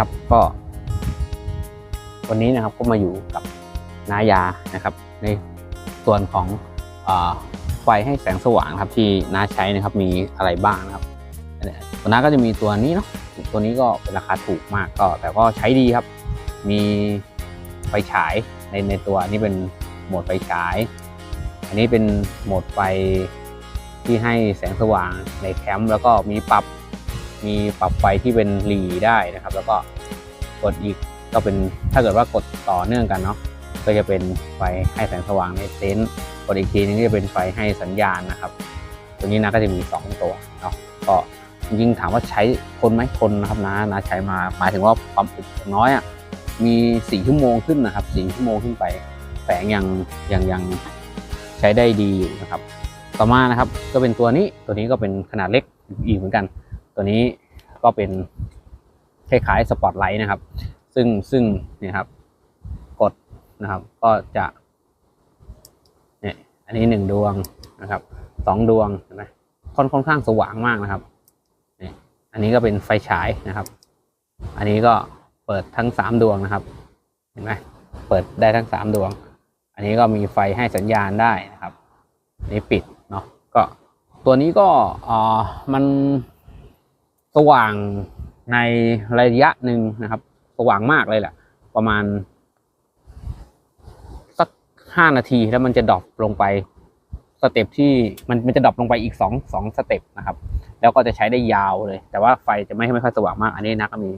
ครับ ก็วันนี้นะครับก็มาอยู่กับนายานะครับ ในส่วนของอไฟให้แสงสว่างครับที่น้าใช้นะครับมีอะไรบ้างนะครับตัวน้าก็จะมีตัวนี้เนาะตัวนี้ก็เป็นราคาถูกมากก็ แต่ก็ใช้ดีครับ มีไฟฉายในในตัวนนี้เป็นโหมดไฟฉาย อันนี้เป็นโหมดไฟที่ให้แสงสว่างในแคมป์แล้วก็มีปรับมีปรับไฟที่เป็นหลีได้นะครับ แล้วก็ กดอีกก็เป็นถ้าเกิดว่ากดต่อเนื่องกันเนาะก็จะเป็นไฟให้แสงสว่างในเต็นท์กดอีกทีนึงก็จะเป็นไฟให้สัญญาณนะครับ ตัวนี้นะก็จะมี 2 ตัวเนาะก็จริงถามว่าใช้ทนไหมทนนะครับนะนะใช้มาหมายถึงว่าความอึดน้อยอะมี4ชั่วโมงขึ้นนะครับ4ชั่วโมงขึ้นไปแสงยังยังยังใช้ได้ดีอยู่นะครับ ต่อมานะครับก็เป็นตัวนี้ตัวนี้ก็เป็นขนาดเล็กอีกเหมือนกัน ตัวนี้ก็เป็น คล้ายๆสปอตไลท์นะครับ ซึ่งซึ่งเนี่ยครับ กดนะครับ ก็จะเนี่ยอันนี้หนึ่งดวงนะครับสองดวงเห็นไหมค่อนค่อนข้างสว่างมากนะครับเนี่ยอันนี้ก็เป็นไฟฉายนะครับ อันนี้ก็เปิดทั้งสามดวงนะครับ เห็นไหมเปิดได้ทั้งสามดวง อันนี้ก็มีไฟให้สัญญาณได้นะครับนนี้ปิดเนาะก็ตัวนี้ก็อ่ามันสว่าง ในระยะหนึ่งนะครับสว่างมากเลยแหละ ประมาณ สักห้านาทีแล้วมันจะดรอปลงไปสเต็ปที่มันมันจะดรอปลงไปอีกสองสองสเต็ปนะครับ แล้วก็จะใช้ได้ยาวเลย แต่ว่าไฟจะไม่ไม่ค่อยสว่างมาก อันนี้นะก็มี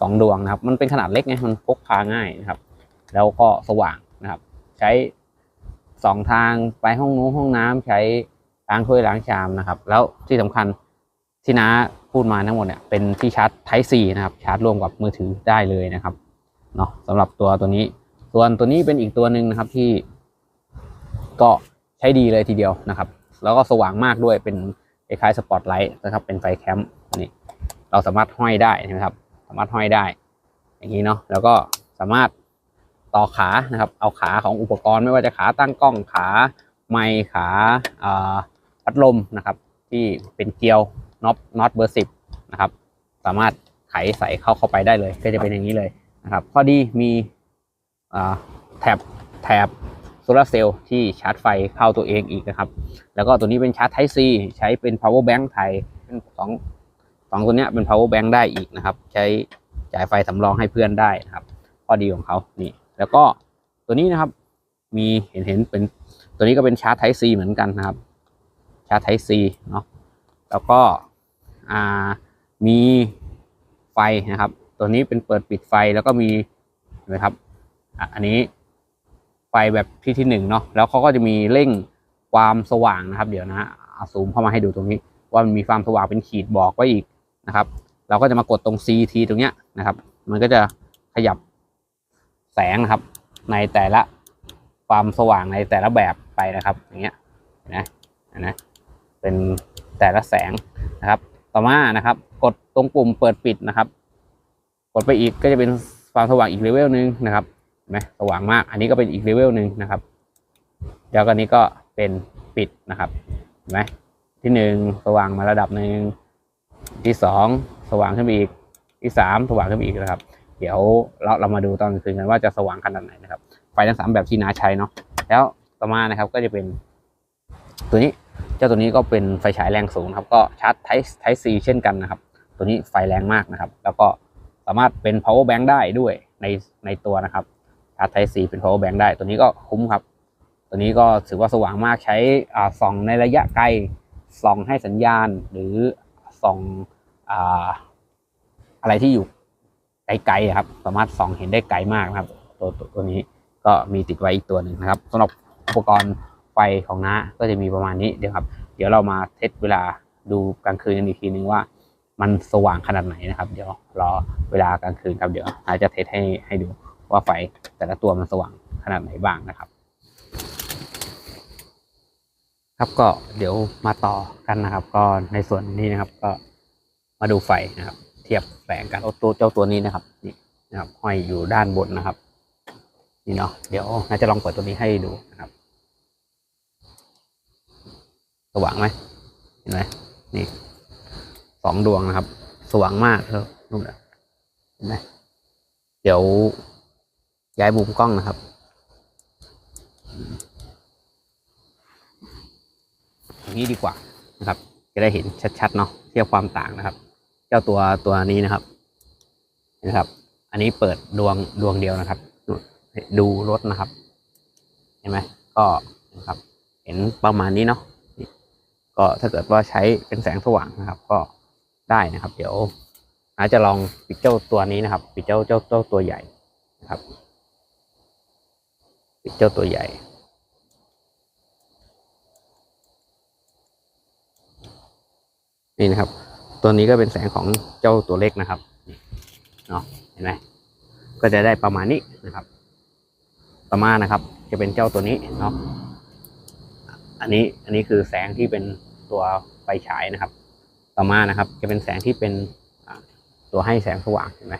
สองดวงนะครับ มันเป็นขนาดเล็กไงมันพกพาง่ายนะครับ แล้วก็สว่างนะครับ ใช้สองทางไปห้องนู้นห้องน้ำใช้ล้างถ้วยล้างชามนะครับ แล้วที่สำคัญที่น้า พูดมาทั้งหมดเนี่ยเป็นที่ชาร์จ Type C นะครับชาร์จร่วมกับมือถือได้เลยนะครับเนาะสำหรับตัวตัวนี้ส่วนตัวนี้เป็นอีกตัวหนึ่งนะครับที่ ก็ใช้ดีเลยทีเดียวนะครับ แล้วก็สว่างมากด้วยเป็นคล้ายๆสปอตไลท์นะครับ เป็นไฟแคมป์นี่เราสามารถห้อยได้ใช่ไหมครับ สามารถห้อยได้ อย่างนี้เนาะแล้วก็สามารถต่อขานะครับ เอาขาของอุปกรณ์ไม่ว่าจะขาตั้งกล้องขาไมค์ขาพัดลมนะครับ ที่เป็นเกลียว น็อตน็อตเบอร์สิบนะครับ สามารถไขใส่เข้าเข้าไปได้เลย ก็จะเป็นอย่างนี้เลยนะครับ ข้อดีมีแถบแถบโซลาร์เซลล์ที่ชาร์จไฟเข้าตัวเองอีกนะครับ แล้วก็ตัวนี้เป็นชาร์จ Type C ใช้เป็น power bank ไทยเป็นสองสองตัวเนี้ยเป็น power bank ได้อีกนะครับ ใช้จ่ายไฟสำรองให้เพื่อนได้นะครับ ข้อดีของเขานี่ แล้วก็ตัวนี้นะครับ มีเห็นเห็นเป็นตัวนี้ก็เป็นชาร์จ Type C เหมือนกันนะครับ ชาร์จ Type C เนาะ แล้วก็ อ่ามีไฟนะครับ ตัวนี้เป็นเปิดปิดไฟแล้วก็มีเห็นไหมครับอะอันนี้ไฟแบบที่ที่หนึ่งเนาะแล้วเขาก็จะมีเร่งความสว่างนะครับ เดี๋ยวนะเอาซูมเข้ามาให้ดูตรงนี้ ว่ามันมีความสว่างเป็นขีดบอกไว้อีกนะครับ เราก็จะมากดตรง CT ตรงเนี้ยนะครับ มันก็จะขยับแสงนะครับ ในแต่ละความสว่างในแต่ละแบบไปนะครับ อย่างเงี้ยนะนะเป็นแต่ละแสงนะครับ ต่อมานะครับ กดตรงปุ่มเปิดปิดนะครับ กดไปอีกก็จะเป็นความสว่างอีกเลเวลหนึ่งนะครับเห็นไหมสว่างมาก อันนี้ก็เป็นอีกเลเวลหนึ่งนะครับแล้วก็นี้ก็เป็นปิดนะครับเห็นไหมที่หนึ่งสว่างมาระดับหนึ่งที่สองสว่างขึ้นไปอีกที่สามสว่างขึ้นไปอีกนะครับ เดี๋ยวเราเรามาดูตอนกลางคืนกันว่าจะสว่างขนาดไหนนะครับไฟทั้งสามแบบที่น้าใช้เนาะแล้วต่อมานะครับก็จะเป็นตัวนี้ เจ้าตัวนี้ก็เป็นไฟฉายแรงสูงครับก็ชาร์จ Type Type C เช่นกันนะครับ ตัวนี้ไฟแรงมากนะครับ แล้วก็สามารถเป็น power bank ได้ด้วยในในตัวนะครับชาร์จ Type C เป็น power bank ได้ ตัวนี้ก็คุ้มครับ ตัวนี้ก็ถือว่าสว่างมากใช้อ่าส่องในระยะไกลส่องให้สัญญาณหรือส่องอ่าอะไรที่อยู่ไกลๆครับ สามารถส่องเห็นได้ไกลมากนะครับ ตัวตัวนี้ก็มีติดไว้อีกตัวหนึ่งนะครับสำหรับอุปกรณ์ ไฟของน้าก็จะมีประมาณนี้เดี๋ยวครับ เดี๋ยวเรามาเทสเวลาดูกลางคืนกันอีกทีนึงว่า มันสว่างขนาดไหนนะครับ เดี๋ยวรอเวลากลางคืนครับเดี๋ยวอาจจะเทสให้ให้ดูว่าไฟแต่ละตัวมันสว่างขนาดไหนบ้างนะครับ ครับก็เดี๋ยวมาต่อกันนะครับ ก็ในส่วนนี้นะครับ ก็มาดูไฟนะครับ เทียบแสงกันตัวเจ้าตัวนี้นะครับนี่นะครับห้อยอยู่ด้านบนนะครับ นี่เนาะเดี๋ยวน่าจะลองเปิดตัวนี้ให้ดูนะครับ สว่างไหมเห็นไหมนี่สองดวงนะครับ สว่างมากครับนู่นเห็นไหมเดี๋ยวย้ายมุมกล้องนะครับอย่างนี้ดีกว่านะครับ จะได้เห็นชัดๆเนาะเทียบความต่างนะครับ เจ้าตัวตัวนี้นะครับเห็นะครับ อันนี้เปิดดวงดวงเดียวนะครับ ดูรถนะครับ เห็นไหมก็นะครับ เห็นประมาณนี้เนาะ ก็ถ้าเกิดว่าใช้เป็นแสงสว่างนะครับ ก็ได้นะครับ เดี๋ยวอาจจะลองปิดเจ้าตัวนี้นะครับ ปิดเจ้าเจ้าเจ้าตัวใหญ่นะครับ ปิดเจ้าตัวใหญ่นี่นะครับ ตัวนี้ก็เป็นแสงของเจ้าตัวเล็กนะครับเนาะเห็นไหมก็จะได้ประมาณนี้นะครับ ประมาณนะครับ จะเป็นเจ้าตัวนี้เนาะ อันนี้อันนี้คือแสงที่เป็นตัวไฟฉายนะครับ ต่อมานะครับ จะเป็นแสงที่เป็นตัวให้แสงสว่างเห็นไหม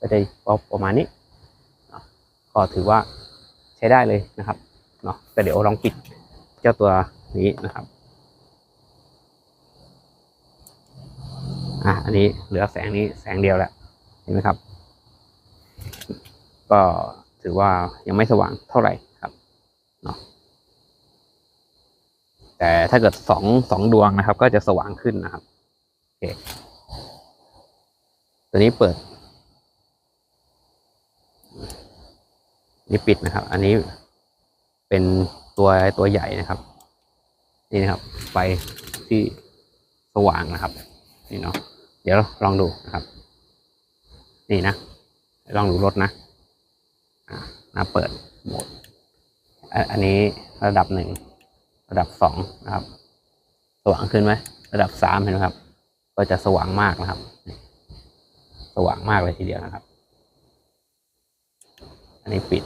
ก็จะประมาณนี้ก็ถือว่าใช้ได้เลยนะครับเนาะแต่เดี๋ยวลองปิดเจ้าตัวนี้นะครับอะอันนี้เหลือแสงนี้แสงเดียวแหละเห็นไหมครับ ก็ถือว่ายังไม่สว่างเท่าไหร่ครับเนาะ แต่ถ้าเกิดสองสองดวงนะครับ ก็จะสว่างขึ้นนะครับโอเคตัวนี้เปิด นี่ปิดนะครับ อันนี้เป็นตัวตัวใหญ่นะครับ นี่นะครับ ไฟที่สว่างนะครับ นี่เนาะเดี๋ยวลองดูนะครับ นี่นะ ลองดูรถนะอ่านะเปิดโหมด อันนี้ระดับหนึ่ง ระดับสองนะครับ สว่างขึ้นไหมระดับสามเห็นไหมครับ ก็จะสว่างมากนะครับ สว่างมากเลยทีเดียวนะครับ อันนี้ปิด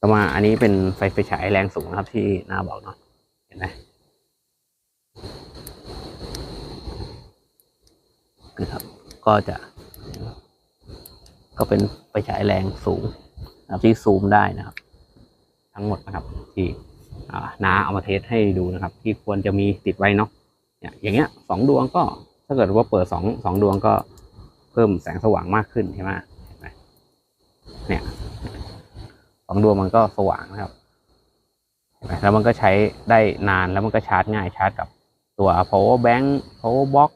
ต่อมาอันนี้เป็นไฟไฟฉายแรงสูงนะครับ ที่นาบอกเนาะเห็นไหมนะครับ ก็จะ ก็เป็นไปฉายแรงสูงนะครับที่ซูมได้นะครับ ทั้งหมดนะครับที่น้าเอามาเทสให้ดูนะครับ ที่ควรจะมีติดไว้เนาะอย่างเงี้ยสองดวงก็ถ้าเกิดว่าเปิดสองสองดวงก็เพิ่มแสงสว่างมากขึ้นใช่ไหมเนี่ยสองดวงมันก็สว่างนะครับแล้วมันก็ใช้ได้นานแล้วมันก็ชาร์จง่ายชาร์จกับตัว power bank power box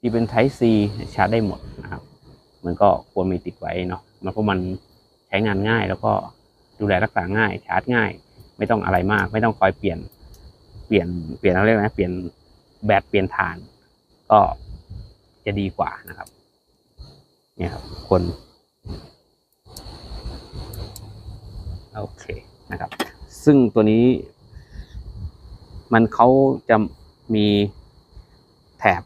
ที่เป็น Type C ชาร์จได้หมดนะครับ มันก็ควรมีติดไว้เนาะมันเพราะมันใช้งานง่ายแล้วก็ ดูแลรักษาง่ายชาร์จง่าย ไม่ต้องอะไรมาก ไม่ต้องคอยเปลี่ยนเปลี่ยนเปลี่ยนอะไรนะเปลี่ยนแบตเปลี่ยนฐาน ก็จะดีกว่านะครับ เนี่ยครับคนโอเคนะครับ ซึ่งตัวนี้ มันเขาจะมีแถบ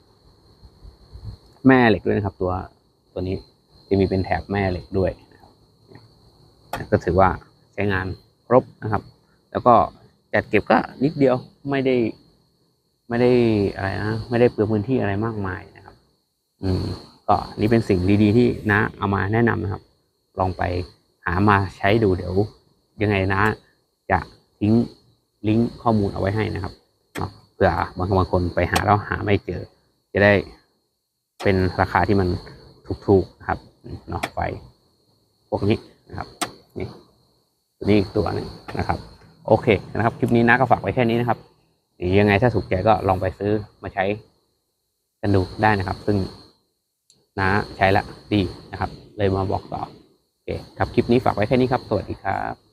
แม่เหล็กด้วยนะครับ ตัวตัวนี้จะมีเป็นแถบแม่เหล็กด้วยนะครับก็ถือว่า ใช้งานครบนะครับ แล้วก็จัดเก็บก็นิดเดียวไม่ได้ ไม่ได้อะไรนะไม่ได้เปลืองพื้นที่อะไรมากมายนะครับ อืมก็นี่เป็นสิ่งดีๆที่นะเอามาแนะนำนะครับ ลองไปหามาใช้ดูเดี๋ยวยังไงนะ จะทิ้งลิงก์ข้อมูลเอาไว้ให้นะครับเผื่อบางบางคนไปหาแล้วหาไม่เจอ จะได้เป็นราคาที่มันถูกๆนะครับเนาะไฟพวกนี้นะครับนี่ ตัวนี้อีกตัวนึงนะครับ โอเคนะครับ คลิปนี้นะก็ฝากไว้แค่นี้นะครับหรือยังไงถ้าถูกใจก็ลองไปซื้อมาใช้กันดูได้นะครับ ซึ่งนะใช้ละดีนะครับ เลยมาบอกต่อโอเคครับคลิปนี้ฝากไว้แค่นี้ครับ สวัสดีครับ